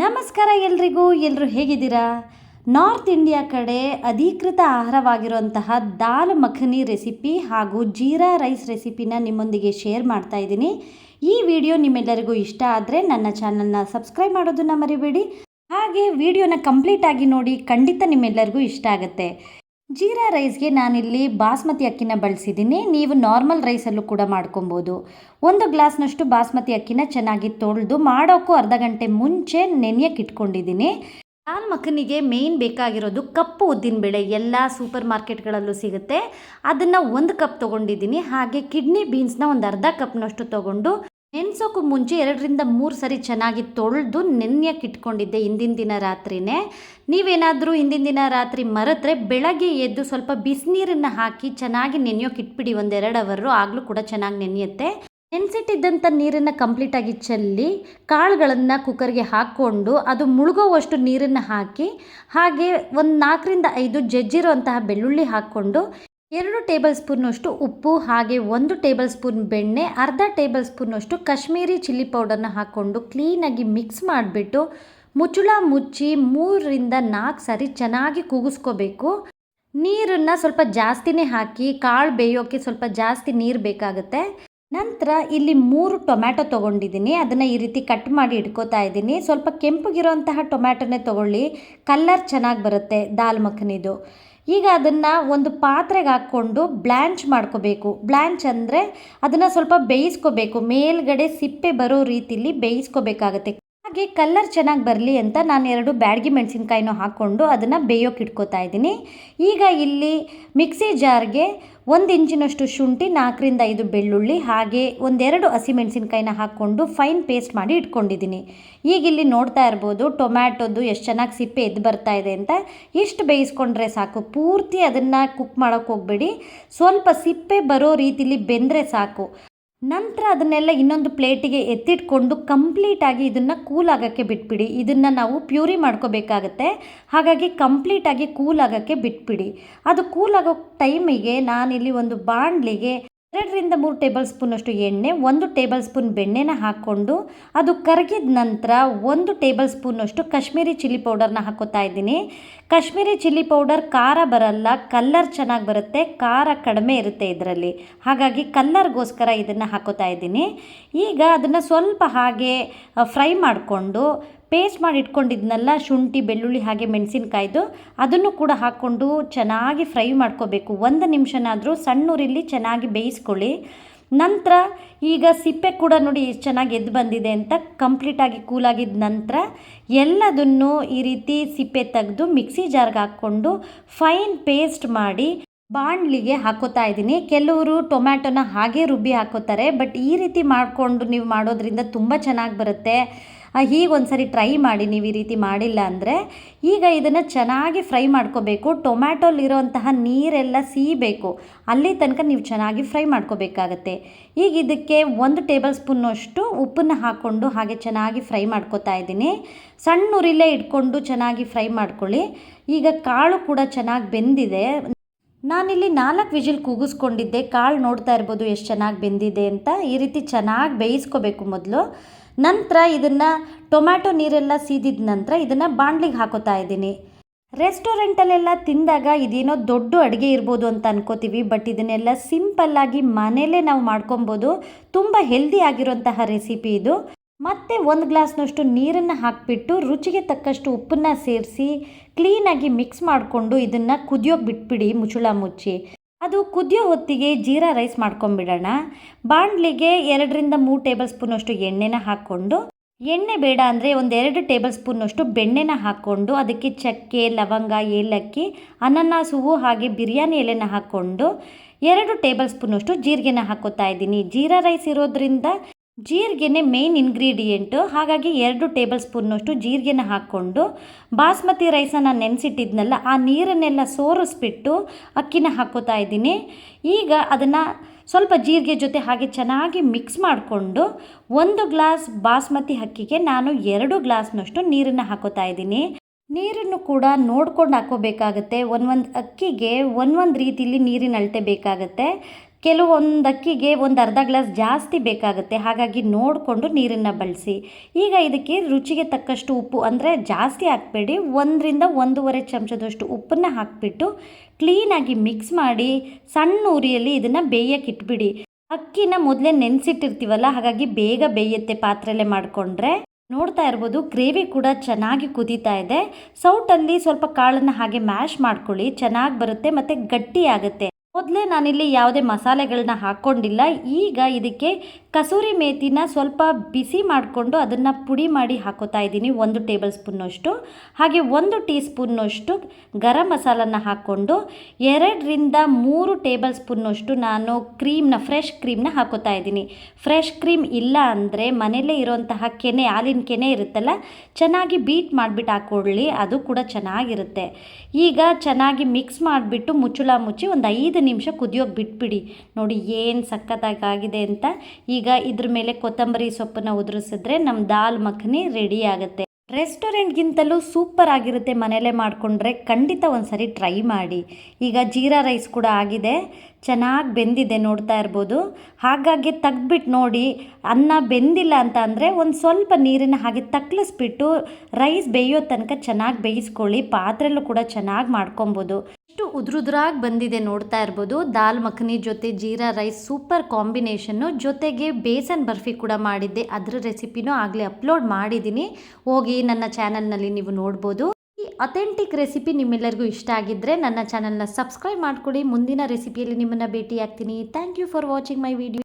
ನಮಸ್ಕಾರ ಎಲ್ರಿಗೂ ಎಲ್ಲರೂ ಹೇಗಿದ್ದೀರಾ? ನಾರ್ತ್ ಇಂಡಿಯಾ ಕಡೆ ಅಧಿಕೃತ ಆಹಾರವಾಗಿರುವಂತಹ ದಾಲ್ ಮಖನಿ ರೆಸಿಪಿ ಹಾಗೂ ಜೀರಾ ರೈಸ್ ರೆಸಿಪಿನ ನಿಮ್ಮೊಂದಿಗೆ ಶೇರ್ ಮಾಡ್ತಾ ಇದ್ದೀನಿ. ಈ ವಿಡಿಯೋ ನಿಮ್ಮೆಲ್ಲರಿಗೂ ಇಷ್ಟ ಆದರೆ ನನ್ನ ಚಾನಲ್ನ ಸಬ್ಸ್ಕ್ರೈಬ್ ಮಾಡೋದನ್ನು ಮರಿಬೇಡಿ. ಹಾಗೆ ವಿಡಿಯೋನ ಕಂಪ್ಲೀಟ್ ಆಗಿ ನೋಡಿ ಖಂಡಿತ ನಿಮ್ಮೆಲ್ಲರಿಗೂ ಇಷ್ಟ ಆಗುತ್ತೆ. ಜೀರಾ ರೈಸ್ಗೆ ನಾನಿಲ್ಲಿ ಬಾಸ್ಮತಿ ಅಕ್ಕಿನ ಬಳಸಿದ್ದೀನಿ. ನೀವು ನಾರ್ಮಲ್ ರೈಸಲ್ಲೂ ಕೂಡ ಮಾಡ್ಕೊಬೋದು. ಒಂದು ಗ್ಲಾಸ್ನಷ್ಟು ಬಾಸ್ಮತಿ ಅಕ್ಕಿನ ಚೆನ್ನಾಗಿ ತೊಳೆದು ಮಾಡೋಕ್ಕೂ ಅರ್ಧ ಗಂಟೆ ಮುಂಚೆ ನೆನೆಯಕ್ಕೆ ಇಟ್ಕೊಂಡಿದ್ದೀನಿ. ದಾಲ್ ಮಖನಿಗೆ ಮೇಯ್ನ್ ಬೇಕಾಗಿರೋದು ಕಪ್ಪು ಉದ್ದಿನಬೇಳೆ ಎಲ್ಲ ಸೂಪರ್ ಮಾರ್ಕೆಟ್ಗಳಲ್ಲೂ ಸಿಗುತ್ತೆ. ಅದನ್ನು ಒಂದು ಕಪ್ ತೊಗೊಂಡಿದ್ದೀನಿ. ಹಾಗೆ ಕಿಡ್ನಿ ಬೀನ್ಸ್ನ ಒಂದು ಅರ್ಧ ಕಪ್ನಷ್ಟು ತೊಗೊಂಡು ನೆನೆಸೋಕ್ಕೂ ಮುಂಚೆ ಎರಡರಿಂದ ಮೂರು ಸರಿ ಚೆನ್ನಾಗಿ ತೊಳೆದು ನೆನೆಯಕ್ಕೆ ಇಟ್ಕೊಂಡಿದ್ದೆ ಹಿಂದಿನ ದಿನ ರಾತ್ರಿನೇ. ನೀವೇನಾದರೂ ಹಿಂದಿನ ದಿನ ರಾತ್ರಿ ಮರೆತ್ರೆ ಬೆಳಗ್ಗೆ ಎದ್ದು ಸ್ವಲ್ಪ ಬಿಸಿನೀರನ್ನು ಹಾಕಿ ಚೆನ್ನಾಗಿ ನೆನೆಯೋಕೆ ಇಟ್ಬಿಡಿ ಒಂದೆರಡು ಅವರು ಆಗಲೂ ಕೂಡ ಚೆನ್ನಾಗಿ ನೆನೆಯುತ್ತೆ. ನೆನೆಸಿಟ್ಟಿದ್ದಂಥ ನೀರನ್ನು ಕಂಪ್ಲೀಟಾಗಿ ಚೆಲ್ಲಿ ಕಾಳುಗಳನ್ನು ಕುಕ್ಕರ್ಗೆ ಹಾಕ್ಕೊಂಡು ಅದು ಮುಳುಗೋವಷ್ಟು ನೀರನ್ನು ಹಾಕಿ ಹಾಗೆ ಒಂದು ನಾಲ್ಕರಿಂದ ಐದು ಜಜ್ಜಿರುವಂತಹ ಬೆಳ್ಳುಳ್ಳಿ ಹಾಕ್ಕೊಂಡು ಎರಡು ಟೇಬಲ್ ಸ್ಪೂನ್ನಷ್ಟು ಉಪ್ಪು, ಹಾಗೆ ಒಂದು ಟೇಬಲ್ ಸ್ಪೂನ್ ಬೆಣ್ಣೆ, ಅರ್ಧ ಟೇಬಲ್ ಸ್ಪೂನ್ನಷ್ಟು ಕಾಶ್ಮೀರಿ ಚಿಲ್ಲಿ ಪೌಡರ್ನ ಹಾಕ್ಕೊಂಡು ಕ್ಲೀನಾಗಿ ಮಿಕ್ಸ್ ಮಾಡಿಬಿಟ್ಟು ಮುಚ್ಚುಳ ಮುಚ್ಚಿ ಮೂರರಿಂದ ನಾಲ್ಕು ಸಾರಿ ಚೆನ್ನಾಗಿ ಕೂಗಿಸ್ಕೋಬೇಕು. ನೀರನ್ನು ಸ್ವಲ್ಪ ಜಾಸ್ತಿನೇ ಹಾಕಿ ಕಾಳು ಬೇಯೋಕ್ಕೆ ಸ್ವಲ್ಪ ಜಾಸ್ತಿ ನೀರು ಬೇಕಾಗುತ್ತೆ. ನಂತರ ಇಲ್ಲಿ ಮೂರು ಟೊಮ್ಯಾಟೊ ತೊಗೊಂಡಿದ್ದೀನಿ. ಅದನ್ನು ಈ ರೀತಿ ಕಟ್ ಮಾಡಿ ಇಟ್ಕೋತಾ ಇದ್ದೀನಿ. ಸ್ವಲ್ಪ ಕೆಂಪಗಿರೋಂತಹ ಟೊಮ್ಯಾಟೊನೇ ತೊಗೊಳ್ಳಿ. ಕಲ್ಲರ್ ಚೆನ್ನಾಗಿ ಬರುತ್ತೆ ದಾಲ್ ಮಖನಿದು. ಈಗ ಅದನ್ನು ಒಂದು ಪಾತ್ರೆಗೆ ಹಾಕ್ಕೊಂಡು ಬ್ಲ್ಯಾಂಚ್ ಮಾಡ್ಕೋಬೇಕು. ಬ್ಲ್ಯಾಂಚ್ ಅಂದರೆ ಅದನ್ನು ಸ್ವಲ್ಪ ಬೇಯಿಸ್ಕೋಬೇಕು. ಮೇಲ್ಗಡೆ ಸಿಪ್ಪೆ ಬರೋ ರೀತಿಲಿ ಬೇಯಿಸ್ಕೋಬೇಕಾಗತ್ತೆ. ಹಾಗೆ ಕಲ್ಲರ್ ಚೆನ್ನಾಗಿ ಬರಲಿ ಅಂತ ನಾನು ಎರಡು ಬ್ಯಾಡ್ಗಿ ಮೆಣಸಿನ್ಕಾಯಿನೂ ಹಾಕ್ಕೊಂಡು ಅದನ್ನು ಬೇಯೋಕೆ ಇಟ್ಕೋತಾ ಇದ್ದೀನಿ. ಈಗ ಇಲ್ಲಿ ಮಿಕ್ಸಿ ಜಾರ್ಗೆ ಒಂದು ಇಂಚಿನಷ್ಟು ಶುಂಠಿ, ನಾಲ್ಕರಿಂದ ಐದು ಬೆಳ್ಳುಳ್ಳಿ, ಹಾಗೆ ಒಂದೆರಡು ಹಸಿಮೆಣಸಿನ್ಕಾಯಿನ ಹಾಕ್ಕೊಂಡು ಫೈನ್ ಪೇಸ್ಟ್ ಮಾಡಿ ಇಟ್ಕೊಂಡಿದ್ದೀನಿ. ಈಗ ಇಲ್ಲಿ ನೋಡ್ತಾ ಇರ್ಬೋದು ಟೊಮ್ಯಾಟೋದು ಎಷ್ಟು ಚೆನ್ನಾಗಿ ಸಿಪ್ಪೆ ಎದ್ದು ಬರ್ತಾ ಇದೆ ಅಂತ. ಇಷ್ಟು ಬೇಯಿಸ್ಕೊಂಡ್ರೆ ಸಾಕು. ಪೂರ್ತಿ ಅದನ್ನು ಕುಕ್ ಮಾಡೋಕ್ಕೆ ಹೋಗಬೇಡಿ. ಸ್ವಲ್ಪ ಸಿಪ್ಪೆ ಬರೋ ರೀತಿಲಿ ಬೆಂದರೆ ಸಾಕು. ನಂತರ ಅದನ್ನೆಲ್ಲ ಇನ್ನೊಂದು ಪ್ಲೇಟಿಗೆ ಎತ್ತಿಟ್ಕೊಂಡು ಕಂಪ್ಲೀಟಾಗಿ ಇದನ್ನು ಕೂಲ್ ಆಗೋಕ್ಕೆ ಬಿಟ್ಬಿಡಿ. ಇದನ್ನು ನಾವು ಪ್ಯೂರಿ ಮಾಡ್ಕೋಬೇಕಾಗತ್ತೆ. ಹಾಗಾಗಿ ಕಂಪ್ಲೀಟಾಗಿ ಕೂಲ್ ಆಗೋಕ್ಕೆ ಬಿಟ್ಬಿಡಿ. ಅದು ಕೂಲ್ ಆಗೋ ಟೈಮಿಗೆ ನಾನಿಲ್ಲಿ ಒಂದು ಬಾಣಲಿಗೆ ಎರಡರಿಂದ ಮೂರು ಟೇಬಲ್ ಸ್ಪೂನಷ್ಟು ಎಣ್ಣೆ, ಒಂದು ಟೇಬಲ್ ಸ್ಪೂನ್ ಬೆಣ್ಣೆನ ಹಾಕ್ಕೊಂಡು ಅದು ಕರಗಿದ ನಂತರ ಒಂದು ಟೇಬಲ್ ಸ್ಪೂನಷ್ಟು ಕಾಶ್ಮೀರಿ ಚಿಲ್ಲಿ ಪೌಡರ್ನ ಹಾಕೋತಾ ಇದ್ದೀನಿ. ಕಾಶ್ಮೀರಿ ಚಿಲ್ಲಿ ಪೌಡರ್ ಖಾರ ಬರಲ್ಲ, ಕಲ್ಲರ್ ಚೆನ್ನಾಗಿ ಬರುತ್ತೆ, ಖಾರ ಕಡಿಮೆ ಇರುತ್ತೆ ಇದರಲ್ಲಿ. ಹಾಗಾಗಿ ಕಲ್ಲರ್ಗೋಸ್ಕರ ಇದನ್ನು ಹಾಕೋತಾ ಇದ್ದೀನಿ. ಈಗ ಅದನ್ನು ಸ್ವಲ್ಪ ಹಾಗೆ ಫ್ರೈ ಮಾಡಿಕೊಂಡು ಪೇಸ್ಟ್ ಮಾಡಿ ಇಟ್ಕೊಂಡಿದ್ನಲ್ಲ, ಶುಂಠಿ, ಬೆಳ್ಳುಳ್ಳಿ ಹಾಗೆ ಮೆಣಸಿನ್ಕಾಯ್ದು, ಅದನ್ನು ಕೂಡ ಹಾಕ್ಕೊಂಡು ಚೆನ್ನಾಗಿ ಫ್ರೈ ಮಾಡ್ಕೋಬೇಕು. ಒಂದು ನಿಮಿಷನಾದರೂ ಸಣ್ಣ ಉರಿಲಿ ಚೆನ್ನಾಗಿ ಬೇಯಿಸ್ಕೊಳ್ಳಿ. ನಂತರ ಈಗ ಸಿಪ್ಪೆ ಕೂಡ ನೋಡಿ ಎಷ್ಟು ಚೆನ್ನಾಗಿ ಎದ್ದು ಬಂದಿದೆ ಅಂತ ಕಂಪ್ಲೀಟಾಗಿ ಕೂಲಾಗಿದ್ದ ನಂತರ ಎಲ್ಲದನ್ನು ಈ ರೀತಿ ಸಿಪ್ಪೆ ತೆಗೆದು ಮಿಕ್ಸಿ ಜಾರ್ಗೆ ಹಾಕ್ಕೊಂಡು ಫೈನ್ ಪೇಸ್ಟ್ ಮಾಡಿ ಬಾಣಲಿಗೆ ಹಾಕೋತಾ ಇದ್ದೀನಿ. ಕೆಲವರು ಟೊಮ್ಯಾಟೊನ ಹಾಗೆ ರುಬ್ಬಿ ಹಾಕೋತಾರೆ ಬಟ್ ಈ ರೀತಿ ಮಾಡಿಕೊಂಡು ನೀವು ಮಾಡೋದ್ರಿಂದ ತುಂಬ ಚೆನ್ನಾಗಿ ಬರುತ್ತೆ. ಹೀಗೆ ಒಂದು ಸರಿ ಟ್ರೈ ಮಾಡಿ, ನೀವು ಈ ರೀತಿ ಮಾಡಿಲ್ಲ ಅಂದರೆ ಈಗ ಇದನ್ನು ಚೆನ್ನಾಗಿ ಫ್ರೈ ಮಾಡ್ಕೋಬೇಕು. ಟೊಮ್ಯಾಟೊಲಿರೋಂತಹ ನೀರೆಲ್ಲ ಸೀಬೇಕು. ಅಲ್ಲಿ ತನಕ ನೀವು ಚೆನ್ನಾಗಿ ಫ್ರೈ ಮಾಡ್ಕೋಬೇಕಾಗತ್ತೆ. ಈಗ ಇದಕ್ಕೆ ಒಂದು ಟೇಬಲ್ ಸ್ಪೂನಷ್ಟು ಉಪ್ಪನ್ನು ಹಾಕ್ಕೊಂಡು ಹಾಗೆ ಚೆನ್ನಾಗಿ ಫ್ರೈ ಮಾಡ್ಕೋತಾ ಇದ್ದೀನಿ. ಸಣ್ಣ ಉರಿಲೇ ಇಟ್ಕೊಂಡು ಚೆನ್ನಾಗಿ ಫ್ರೈ ಮಾಡ್ಕೊಳ್ಳಿ. ಈಗ ಕಾಳು ಕೂಡ ಚೆನ್ನಾಗಿ ಬೆಂದಿದೆ. ನಾನಿಲ್ಲಿ ನಾಲ್ಕು ವಿಜಿಲ್ ಕೂಗಿಸ್ಕೊಂಡಿದ್ದೆ ಕಾಳು ನೋಡ್ತಾ ಇರ್ಬೋದು ಎಷ್ಟು ಚೆನ್ನಾಗಿ ಬೆಂದಿದೆ ಅಂತ. ಈ ರೀತಿ ಚೆನ್ನಾಗಿ ಬೇಯಿಸ್ಕೋಬೇಕು ಮೊದಲು. ನಂತರ ಇದನ್ನು ಟೊಮ್ಯಾಟೊ ನೀರೆಲ್ಲ ಸೀದಿದ ನಂತರ ಇದನ್ನು ಬಾಣಲಿಗೆ ಹಾಕೋತಾ ಇದ್ದೀನಿ. ರೆಸ್ಟೋರೆಂಟಲ್ಲೆಲ್ಲ ತಿಂದಾಗ ಇದೇನೋ ದೊಡ್ಡ ಅಡುಗೆ ಇರ್ಬೋದು ಅಂತ ಅನ್ಕೋತೀವಿ, ಬಟ್ ಇದನ್ನೆಲ್ಲ ಸಿಂಪಲ್ಲಾಗಿ ಮನೆಯಲ್ಲೇ ನಾವು ಮಾಡ್ಕೊಬೋದು. ತುಂಬ ಹೆಲ್ದಿ ಆಗಿರೋಂತಹ ರೆಸಿಪಿ ಇದು. ಮತ್ತು ಒಂದು ಗ್ಲಾಸ್ನಷ್ಟು ನೀರನ್ನು ಹಾಕಿಬಿಟ್ಟು ರುಚಿಗೆ ತಕ್ಕಷ್ಟು ಉಪ್ಪನ್ನು ಸೇರಿಸಿ ಕ್ಲೀನಾಗಿ ಮಿಕ್ಸ್ ಮಾಡಿಕೊಂಡು ಇದನ್ನು ಕುದಿಯೋಕೆ ಬಿಟ್ಬಿಡಿ ಮುಚ್ಚಳ ಮುಚ್ಚಿ. ಅದು ಕುದಿಯೋ ಹೊತ್ತಿಗೆ ಜೀರಾ ರೈಸ್ ಮಾಡ್ಕೊಂಬಿಡೋಣ. ಬಾಣಲಿಗೆ ಎರಡರಿಂದ ಮೂರು ಟೇಬಲ್ ಸ್ಪೂನಷ್ಟು ಎಣ್ಣೆನ ಹಾಕ್ಕೊಂಡು, ಎಣ್ಣೆ ಬೇಡ ಅಂದರೆ ಒಂದೆರಡು ಟೇಬಲ್ ಸ್ಪೂನಷ್ಟು ಬೆಣ್ಣೆನ ಹಾಕ್ಕೊಂಡು ಅದಕ್ಕೆ ಚಕ್ಕೆ, ಲವಂಗ, ಏಲಕ್ಕಿ ಅನನ್ನಾಸ್ ಹೂವು ಹಾಗೆ ಬಿರಿಯಾನಿ ಎಲೆನ ಹಾಕ್ಕೊಂಡು ಎರಡು ಟೇಬಲ್ ಸ್ಪೂನಷ್ಟು ಜೀರಿಗೆನ ಹಾಕೋತಾ ಇದ್ದೀನಿ. ಜೀರಾ ರೈಸ್ ಇರೋದ್ರಿಂದ ಜೀರಿಗೆನೆ ಮೇನ್ ಇಂಗ್ರೀಡಿಯೆಂಟು ಹಾಗಾಗಿ ಎರಡು ಟೇಬಲ್ ಸ್ಪೂನ್ನಷ್ಟು ಜೀರಿಗೆನ ಹಾಕ್ಕೊಂಡು ಬಾಸ್ಮತಿ ರೈಸನ್ನು ನಾನು ನೆನೆಸಿಟ್ಟಿದ್ನಲ್ಲ, ಆ ನೀರನ್ನೆಲ್ಲ ಸೋರಿಸ್ಬಿಟ್ಟು ಅಕ್ಕಿನ ಹಾಕೋತಾ ಇದ್ದೀನಿ. ಈಗ ಅದನ್ನು ಸ್ವಲ್ಪ ಜೀರಿಗೆ ಜೊತೆ ಹಾಗೆ ಚೆನ್ನಾಗಿ ಮಿಕ್ಸ್ ಮಾಡಿಕೊಂಡು ಒಂದು ಗ್ಲಾಸ್ ಬಾಸ್ಮತಿ ಅಕ್ಕಿಗೆ ನಾನು ಎರಡು ಗ್ಲಾಸ್ನಷ್ಟು ನೀರನ್ನು ಹಾಕೋತಾ ಇದ್ದೀನಿ. ನೀರನ್ನು ಕೂಡ ನೋಡ್ಕೊಂಡು ಹಾಕೋಬೇಕಾಗತ್ತೆ. ಒಂದೊಂದು ಅಕ್ಕಿಗೆ ಒಂದೊಂದು ರೀತಿಲಿ ನೀರಿನ ಅಳತೆ ಬೇಕಾಗತ್ತೆ. ಕೆಲವೊಂದು ಅಕ್ಕಿಗೆ ಒಂದು ಅರ್ಧ ಗ್ಲಾಸ್ ಜಾಸ್ತಿ ಬೇಕಾಗುತ್ತೆ. ಹಾಗಾಗಿ ನೋಡಿಕೊಂಡು ನೀರನ್ನು ಬಳಸಿ. ಈಗ ಇದಕ್ಕೆ ರುಚಿಗೆ ತಕ್ಕಷ್ಟು ಉಪ್ಪು ಅಂದರೆ ಜಾಸ್ತಿ ಹಾಕಬೇಡಿ. ಒಂದರಿಂದ ಒಂದೂವರೆ ಚಮಚದಷ್ಟು ಉಪ್ಪನ್ನು ಹಾಕಿಬಿಟ್ಟು ಕ್ಲೀನಾಗಿ ಮಿಕ್ಸ್ ಮಾಡಿ ಸಣ್ಣ ಉರಿಯಲ್ಲಿ ಇದನ್ನು ಬೇಯಕ್ಕೆ ಇಟ್ಬಿಡಿ. ಅಕ್ಕಿನ ಮೊದಲೇ ನೆನೆಸಿಟ್ಟಿರ್ತೀವಲ್ಲ, ಹಾಗಾಗಿ ಬೇಗ ಬೇಯುತ್ತೆ ಪಾತ್ರೆಲೆ ಮಾಡಿಕೊಂಡ್ರೆ. ನೋಡ್ತಾ ಇರ್ಬೋದು, ಗ್ರೇವಿ ಕೂಡ ಚೆನ್ನಾಗಿ ಕುದೀತಾ ಇದೆ. ಸೌಟಲ್ಲಿ ಸ್ವಲ್ಪ ಕಾಳನ್ನು ಹಾಗೆ ಮ್ಯಾಶ್ ಮಾಡ್ಕೊಳ್ಳಿ. ಚೆನ್ನಾಗಿ ಬರುತ್ತೆ ಮತ್ತು ಗಟ್ಟಿ ಆಗುತ್ತೆ. ಮೊದಲೇ ನಾನಿಲ್ಲಿ ಯಾವುದೇ ಮಸಾಲೆಗಳನ್ನ ಹಾಕ್ಕೊಂಡಿಲ್ಲ. ಈಗ ಇದಕ್ಕೆ ಕಸೂರಿ ಮೇಥಿನ ಸ್ವಲ್ಪ ಬಿಸಿ ಮಾಡಿಕೊಂಡು ಅದನ್ನು ಪುಡಿ ಮಾಡಿ ಹಾಕೋತಾ ಇದ್ದೀನಿ. ಒಂದು ಟೇಬಲ್ ಸ್ಪೂನ್ನಷ್ಟು ಹಾಗೆ ಒಂದು ಟೀ ಸ್ಪೂನ್ನಷ್ಟು ಗರಂ ಮಸಾಲನ ಹಾಕ್ಕೊಂಡು ಎರಡರಿಂದ ಮೂರು ಟೇಬಲ್ ಸ್ಪೂನ್ನಷ್ಟು ನಾನು ಕ್ರೀಮ್ನ, ಫ್ರೆಶ್ ಕ್ರೀಮ್ನ ಹಾಕೋತಾ ಇದ್ದೀನಿ. ಫ್ರೆಶ್ ಕ್ರೀಮ್ ಇಲ್ಲ ಅಂದರೆ ಮನೆಯಲ್ಲೇ ಇರೋಂತಹ ಕೆನೆ, ಹಾಲಿನ ಕೆನೆ ಇರುತ್ತಲ್ಲ, ಚೆನ್ನಾಗಿ ಬೀಟ್ ಮಾಡಿಬಿಟ್ಟು ಹಾಕ್ಕೊಳ್ಳಿ ಅದು ಕೂಡ ಚೆನ್ನಾಗಿರುತ್ತೆ. ಈಗ ಚೆನ್ನಾಗಿ ಮಿಕ್ಸ್ ಮಾಡಿಬಿಟ್ಟು ಮುಚ್ಚುಳ ಮುಚ್ಚಿ ಒಂದು ಐದು ಕುದಿಯೋಕೆ ಬಿಟ್ಬಿಡಿ. ನೋಡಿ ಏನು ಸಖತ್ತಾಗಿ ಆಗಿದೆ ಅಂತ. ಈಗ ಇದ್ರ ಮೇಲೆ ಕೊತ್ತಂಬರಿ ಸೊಪ್ಪನ್ನು ಉದುರಿಸಿದ್ರೆ ನಮ್ಮ ದಾಲ್ ಮಖನಿ ರೆಡಿ ಆಗುತ್ತೆ. ರೆಸ್ಟೋರೆಂಟ್ಗಿಂತಲೂ ಸೂಪರ್ ಆಗಿರುತ್ತೆ ಮನೆಯಲ್ಲೇ ಮಾಡಿಕೊಂಡ್ರೆ. ಖಂಡಿತ ಒಂದ್ಸರಿ ಟ್ರೈ ಮಾಡಿ. ಈಗ ಜೀರಾ ರೈಸ್ ಕೂಡ ಆಗಿದೆ. ಚೆನ್ನಾಗಿ ಬೆಂದಿದೆ ನೋಡ್ತಾ ಇರ್ಬೋದು. ಹಾಗಾಗಿ ತೆಗ್ದ್ಬಿಟ್ಟು ನೋಡಿ, ಅನ್ನ ಬೆಂದಿಲ್ಲ ಅಂತ ಅಂದರೆ ಒಂದು ಸ್ವಲ್ಪ ನೀರನ್ನು ಹಾಗೆ ತಕ್ಲಿಸ್ಬಿಟ್ಟು ರೈಸ್ ಬೇಯೋ ತನಕ ಚೆನ್ನಾಗಿ ಬೇಯಿಸ್ಕೊಳ್ಳಿ. ಪಾತ್ರೆಲ್ಲೂ ಕೂಡ ಚೆನ್ನಾಗಿ ಮಾಡ್ಕೊಬೋದು. ಎಷ್ಟು ಉದ್ರುದ್ರಾಗಿ ಬಂದಿದೆ ನೋಡ್ತಾ ಇರ್ಬೋದು. ದಾಲ್, ಮಖನಿ ಜೊತೆ ಜೀರಾ ರೈಸ್ ಸೂಪರ್ ಕಾಂಬಿನೇಷನ್ನು ಜೊತೆಗೆ ಬೇಸನ್ ಬರ್ಫಿ ಕೂಡ ಮಾಡಿದ್ದೆ. ಅದರ ರೆಸಿಪಿನೂ ಆಗಲೇ ಅಪ್ಲೋಡ್ ಮಾಡಿದ್ದೀನಿ. ಹೋಗಿ ನನ್ನ ಚಾನಲ್ನಲ್ಲಿ ನೀವು ನೋಡ್ಬೋದು. ಈ ಅಥೆಂಟಿಕ್ ರೆಸಿಪಿ ನಿಮ್ಮೆಲ್ಲರಿಗೂ ಇಷ್ಟ ಆಗಿದ್ದರೆ ನನ್ನ ಚಾನಲ್ನ ಸಬ್ಸ್ಕ್ರೈಬ್ ಮಾಡ್ಕೊಳ್ಳಿ ಮುಂದಿನ ರೆಸಿಪಿಯಲ್ಲಿ ನಿಮ್ಮನ್ನು ಭೇಟಿ ಆಗ್ತೀನಿ thank you for watching my video.